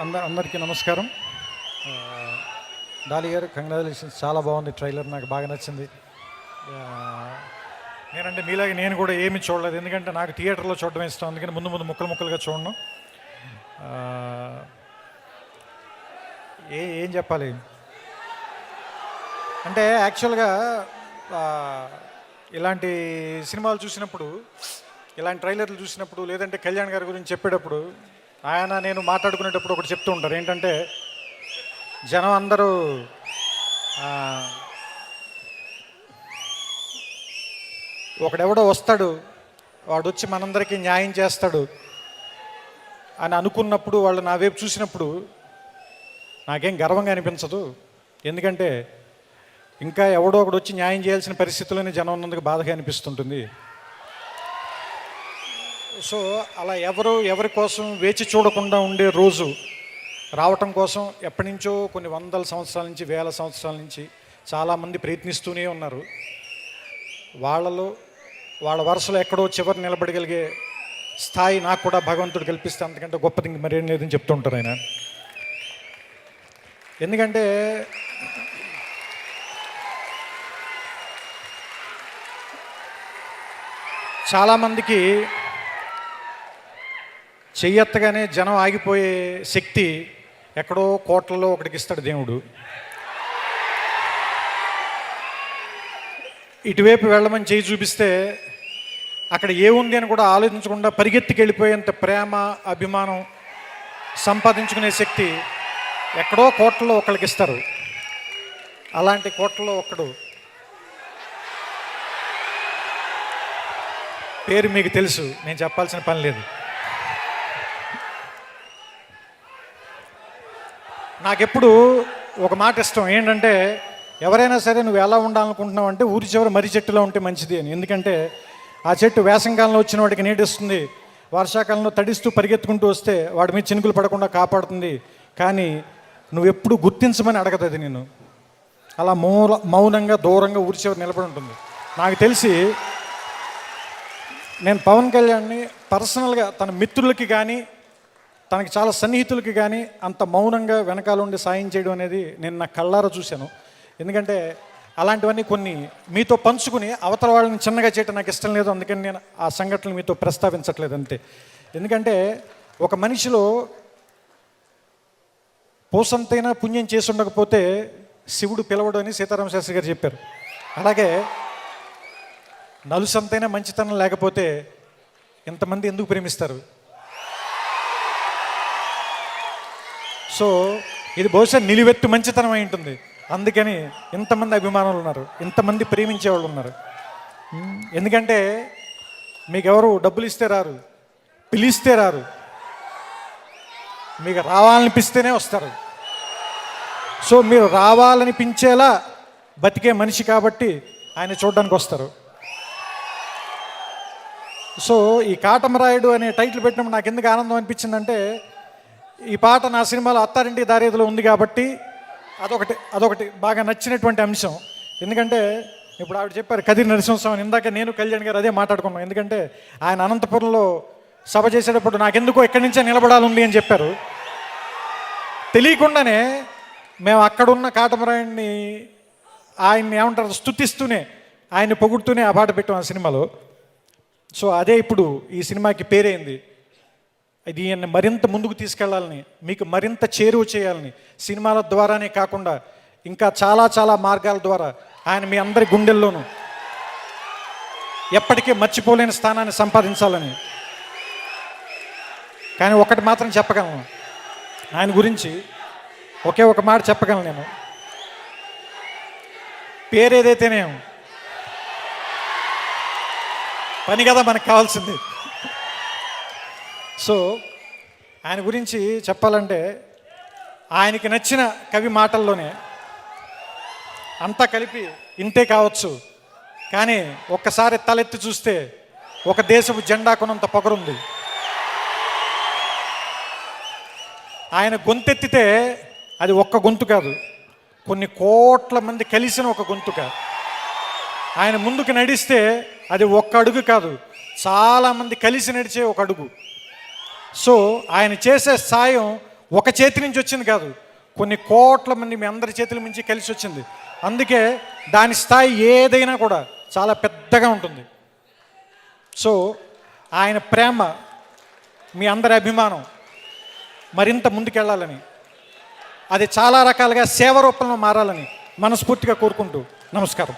అందరు అందరికీ నమస్కారం. ఆ, డాలి గారు కంగ్రాచులేషన్స్. చాలా బాగుంది ట్రైలర్ నాకు బాగా నచ్చింది. నేనంటే మీలాగే నేను కూడా ఏమి చూడలేదు. ఎందుకంటే నాకు థియేటర్లో చూడడం ఇష్టం. అందుకని ముందు ముందు ముక్కలు ముక్కలుగా చూడను. ఏ ఏం చెప్పాలి? అంటే యాక్చువల్గా ఇలాంటి సినిమాలు చూసినప్పుడు ఇలాంటి ట్రైలర్లు చూసినప్పుడు లేదంటే కళ్యాణ్ గారి గురించి చెప్పేటప్పుడు ఆయన నేను మాట్లాడుకునేటప్పుడు ఒకటి చెప్తూ ఉంటారు. ఏంటంటే జనం అందరూ ఒకడెవడో వస్తాడు వాడు వచ్చి మనందరికీ న్యాయం చేస్తాడు అని అనుకున్నప్పుడు వాళ్ళు నా వైపు చూసినప్పుడు నాకేం గర్వంగా అనిపించదు. ఎందుకంటే ఇంకా ఎవడో ఒకడు వచ్చి న్యాయం చేయాల్సిన పరిస్థితుల్లోనే జనం ఉన్నందుకు బాధగా అనిపిస్తుంటుంది. సో అలా ఎవరు ఎవరి కోసం వేచి చూడకుండా ఉండే రోజు రావటం కోసం ఎప్పటి నుంచో కొన్ని వందల సంవత్సరాల నుంచి వేల సంవత్సరాల నుంచి చాలామంది ప్రయత్నిస్తూనే ఉన్నారు. వాళ్ళలో వాళ్ళ వరుసలో ఎక్కడో చివరి నిలబడగలిగే స్థాయి నాకు కూడా భగవంతుడు కల్పిస్తే అంతకంటే గొప్పది ఇంక మరేం లేదని చెప్తుంటారు ఆయన. ఎందుకంటే చాలామందికి చెయ్యెత్తగానే జనం ఆగిపోయే శక్తి ఎక్కడో కోట్లలో ఒకటికి ఇస్తాడు దేవుడు. ఇటువైపు వెళ్ళమని చేయి చూపిస్తే అక్కడ ఏముంది అని కూడా ఆలోచించకుండా పరిగెత్తికి వెళ్ళిపోయేంత ప్రేమ అభిమానం సంపాదించుకునే శక్తి ఎక్కడో కోట్లలో ఒకళ్ళకి ఇస్తారు. అలాంటి కోట్లలో ఒకడు పేరు మీకు తెలుసు. నేను చెప్పాల్సిన పని లేదు. నాకెప్పుడు ఒక మాట ఇష్టం. ఏంటంటే ఎవరైనా సరే నువ్వు ఎలా ఉండాలనుకుంటున్నావు అంటే ఊరి చివరి మర్రి చెట్టులో ఉంటే మంచిది అని. ఎందుకంటే ఆ చెట్టు వేసంకాలంలో వచ్చిన వాడికి నీడిస్తుంది వర్షాకాలంలో తడిస్తూ పరిగెత్తుకుంటూ వస్తే వాడి మీద చినుకులు పడకుండా కాపాడుతుంది. కానీ నువ్వు ఎప్పుడు గుర్తించమని అడగదు అది నేను అలా మౌల మౌనంగా దూరంగా ఊరి చివరి నిలబడి ఉంటుంది. నాకు తెలిసి నేను పవన్ కళ్యాణ్ని పర్సనల్గా తన మిత్రులకి కానీ తనకి చాలా సన్నిహితులకి కానీ అంత మౌనంగా వెనకాల ఉండి సాయం చేయడం అనేది నేను నా కళ్ళారా చూశాను. ఎందుకంటే అలాంటివన్నీ కొన్ని మీతో పంచుకుని అవతల వాళ్ళని చిన్నగా చేయటం నాకు ఇష్టం లేదు. అందుకని నేను ఆ సంఘటనలు మీతో ప్రస్తావించట్లేదు అంతే. ఎందుకంటే ఒక మనిషిలో పోసంతైనా పుణ్యం చేసి ఉండకపోతే శివుడు పిలవడు అని సీతారామశాస్త్రి గారు చెప్పారు. అలాగే నలుసంతైనా మంచితనం లేకపోతే ఇంతమంది ఎందుకు ప్రేమిస్తారు? సో ఇది బహుశా నిలువెత్తు మంచితనం అయి ఉంటుంది. అందుకని ఇంతమంది అభిమానులు ఉన్నారు. ఇంతమంది ప్రేమించే వాళ్ళు ఉన్నారు. ఎందుకంటే మీకెవరు డబ్బులు ఇస్తే రారు. పిలిస్తే రారు. మీకు రావాలనిపిస్తేనే వస్తారు. సో మీరు రావాలనిపించేలా బతికే మనిషి కాబట్టి ఆయన చూడడానికి వస్తారు సో ఈ కాటమరాయుడు అనే టైటిల్ పెట్టినప్పుడు నాకు ఎందుకు ఆనందం అనిపించిందంటే ఈ పాట నా సినిమాలో అత్తారింటి దారేదిలో ఉంది కాబట్టి అదొకటి అదొకటి బాగా నచ్చినటువంటి అంశం. ఎందుకంటే ఇప్పుడు ఆవిడ చెప్పారు కదిరి నరసింహస్వామి ఇందాక నేను కళ్యాణ్ గారు అదే మాట్లాడుకున్నాం. ఎందుకంటే ఆయన అనంతపురంలో సభ చేసేటప్పుడు నాకెందుకో ఎక్కడి నుంచే నిలబడాలి ఉంది అని చెప్పారు. తెలియకుండానే మేము అక్కడున్న కాటమరాయుడిని ఆయన్ని ఏమంటారు స్తుతిస్తూనే ఆయన్ని పొగుడుతూనే ఆ పాట పెట్టాం ఆ సినిమాలో. సో అదే ఇప్పుడు ఈ సినిమాకి పేరైంది. అది ఈయన్ని మరింత ముందుకు తీసుకెళ్ళాలని మీకు మరింత చేరువ చేయాలని సినిమాల ద్వారానే కాకుండా ఇంకా చాలా చాలా మార్గాల ద్వారా ఆయన మీ అందరి గుండెల్లోనూ ఎప్పటికీ మర్చిపోలేని స్థానాన్ని సంపాదించాలని. కానీ ఒకటి మాత్రం చెప్పగలను. ఆయన గురించి ఒకే ఒక మాట చెప్పగలను నేను. పేరు ఏదైతేనేమో పని కదా మనకు కావాల్సింది. సో ఆయన గురించి చెప్పాలంటే ఆయనకి నచ్చిన కవి మాటల్లోనే అంతా కలిపి ఇంతే కావచ్చు. కానీ ఒక్కసారి తలెత్తి చూస్తే ఒక దేశపు జెండా కొనంత పొగరుంది. ఆయన గొంతెత్తితే అది ఒక్క గొంతు కాదు. కొన్ని కోట్ల మంది కలిసిన ఒక గొంతుక ఆయన ముందుకు నడిస్తే అది ఒక్క అడుగు కాదు. చాలామంది కలిసి నడిచే ఒక అడుగు. సో ఆయన చేసే సాయం ఒక చేతి నుంచి వచ్చింది కాదు. కొన్ని కోట్ల మంది మీ అందరి చేతుల నుంచి కలిసి వచ్చింది. అందుకే దాని స్థాయి ఏదైనా కూడా చాలా పెద్దగా ఉంటుంది. సో ఆయన ప్రేమ మీ అందరి అభిమానం మరింత ముందుకెళ్ళాలని అది చాలా రకాలుగా సేవ రూపంలో మారాలని మనస్ఫూర్తిగా కోరుకుంటూ నమస్కారం.